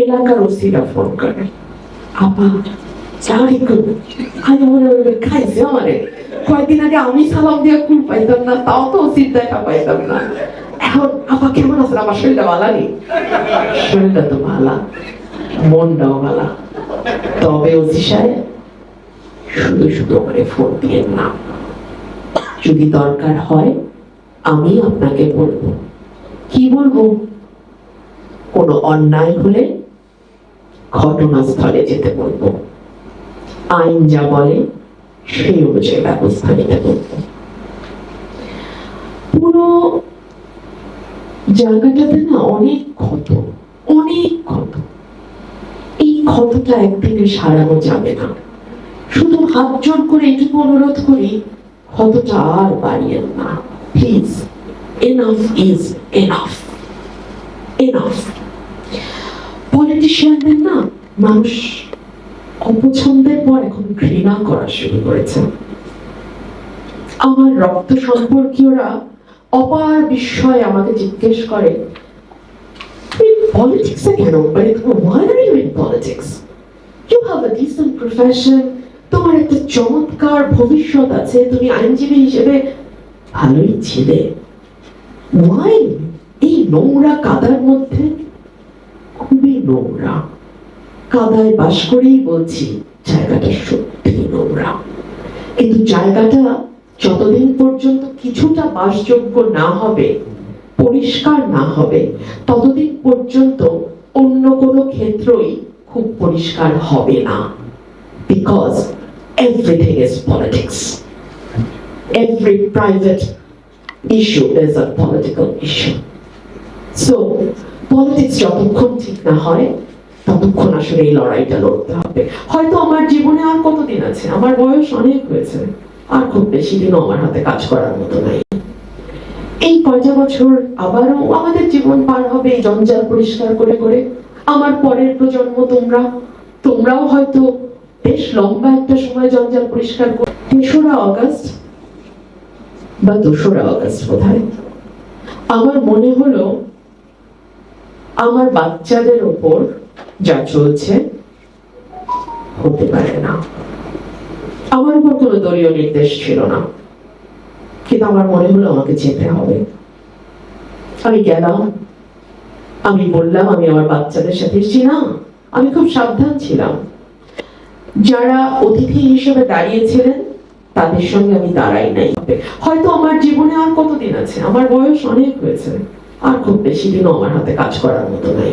এলাকার ওসিরা ফোন করে। আপা কয়েকদিন আগে আমি সালাম দিয়ে কুল পাইতাম না, তাও তো ওসির দেখা পাইতাম না। এখন আপা কেমন আছেন? আমার তবে ওসি সাহেব, শুধু শুধু আমারে ফোন দিয়ে না। যদি দরকার হয়, আমি আপনাকে বলব। কি বলব? কোনো অন্যায় হলে ঘটনাস্থলে যেতে বলব। আইন যা বলে, সেই অনুযায়ী ব্যবস্থা নিতে বলব। পুরো জায়গাটাতে না অনেক ক্ষত অনেক ক্ষত। এই ক্ষতটা একদিনে সারানো যাবে না। শুধু হাত জোর করে এটুকু অনুরোধ করি, ক্ষতটা আর বাড়িয়েন না। Please enough is enough enough না, মানুষ অপছন্দের পর এখন ঘৃণা করা শুরু করেছে। আমার রক্ত সম্পর্কীয়রা অপার আমাকে জিজ্ঞেস করে কেন? মানে তোমার একটা চমৎকার ভবিষ্যৎ আছে, তুমি আইনজীবী হিসেবে ভালোই ছিলে। এই নোংরা কাদার মধ্যে নোংরা। কাদায় বাস করেই বলছি জায়গাটা সত্যি নোংরা। কিন্তু জায়গাটা যতদিন পর্যন্ত কিছুটা বাসযোগ্য না হবে পরিষ্কার না হবে ততদিন পর্যন্ত অন্য কোনো ক্ষেত্রই খুব পরিষ্কার হবে না। Because everything is politics every private issue is a political issue. So, politics যতক্ষণ ঠিক না হয়, ততক্ষণ আসলে এই লড়াইটা লড়তে হবে। হয়তো আমার জীবনে আর কতদিন আছে? আমার বয়স অনেক হয়েছে। আর খুব বেশি দিনও আমার হাতে কাজ করার মতো নাই। এই কয়টা বছর আবারও আমাদের জীবন পার হবে এই জঞ্জাল পরিষ্কার করে করে। আমার পরের প্রজন্ম তোমরা, তোমরাও হয়তো বেশ লম্বা একটা সময় জঞ্জাল পরিষ্কার করে তেসরা অগস্ট বা দোসরা অগাস্ট বোধ আমার মনে হলো আমার বাচ্চাদের ওপর যা চলছে হতে পারে না। আমার উপর কোনো দলীয় নির্দেশ ছিল না। কিন্তু আমার মনে হলো আমাকে যেতে হবে। আমি গেলাম। আমি বললাম, আমি আমার বাচ্চাদের সাথে এসেছি। না, আমি খুব সাবধান ছিলাম। যারা অতিথি হিসেবে দাঁড়িয়েছিলেন, তাদের সঙ্গে আমি দাঁড়াই নাই। হয়তো আমার জীবনে আর কতদিন আছে? আমার বয়স অনেক হয়েছে। আর খুব বেশি দিনও আমার হাতে কাজ করার মতো নাই